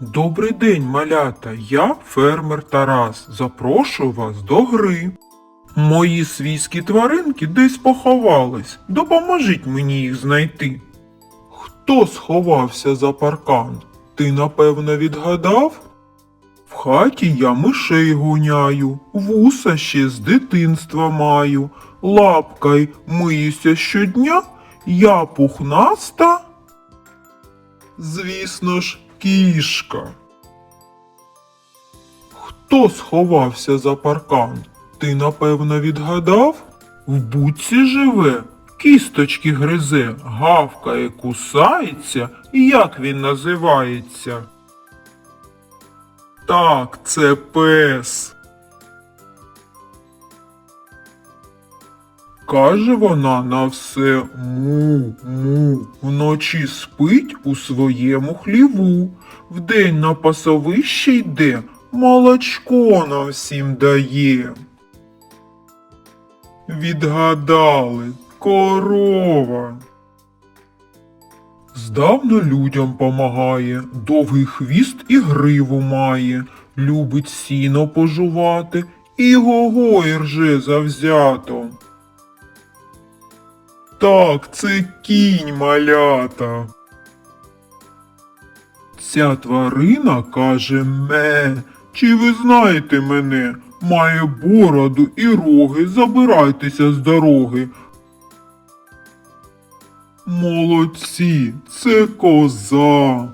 Добрий день, малята. Я фермер Тарас. Запрошую вас до гри. Мої свійські тваринки десь поховались. Допоможіть мені їх знайти. Хто сховався за паркан? Ти, напевно, відгадав? В хаті я мишей гуняю, вуса ще з дитинства маю, лапкай миюся щодня, я пухнаста. Звісно ж, кішка. Хто сховався за паркан? Ти, напевно, відгадав? В буці живе, кісточки гризе, гавкає, кусається. Як він називається? Так, це пес. Каже вона на все му, му, вночі спить у своєму хліву, вдень на пасовище йде, молочко нам всім дає. Відгадали, корова. Здавна людям помагає, довгий хвіст і гриву має, любить сіно пожувати і гогой рже завзято. Так, це кінь малята. Ця тварина каже ме. Чи ви знаєте мене? Має бороду і роги, забирайтеся з дороги. Молодці, це коза.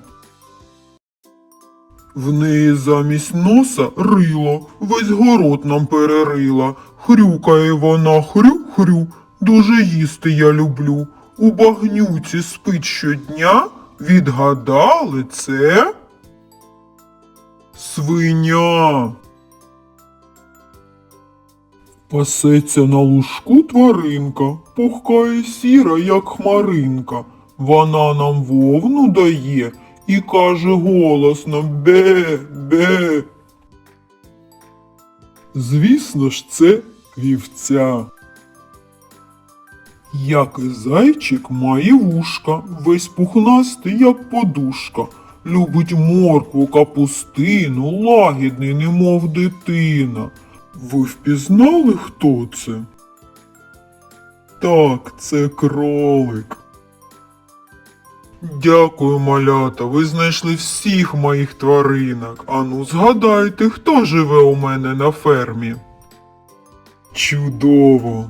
В неї замість носа рило, весь город нам перерила. Хрюкає вона хрю-хрю, дуже їсти я люблю. У багнюці спить щодня. Відгадали це? Свиня. Пасеться на лужку тваринка, пухка і сіра, як хмаринка. Вона нам вовну дає і каже голосно бе, бе. Звісно ж, це вівця. Як зайчик має вушка, весь пухнастий, як подушка. Любить моркву, капустину, лагідний, немов дитина. Ви впізнали, хто це? Так, це кролик. Дякую, малята, ви знайшли всіх моїх тваринок. Ану, згадайте, хто живе у мене на фермі. Чудово!